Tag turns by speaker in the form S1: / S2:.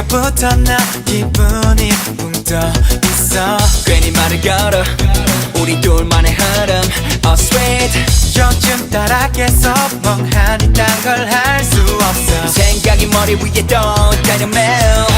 S1: 그때부터 나 기분이 붕떠 있어.
S2: 괜히 말을 걸어 우리 둘만의 흐름. Oh sweet
S1: 요즘 따라 계속 멍하니 딴 걸 할 수 없어.
S2: 생각이 머리 위에 떠다녀 매일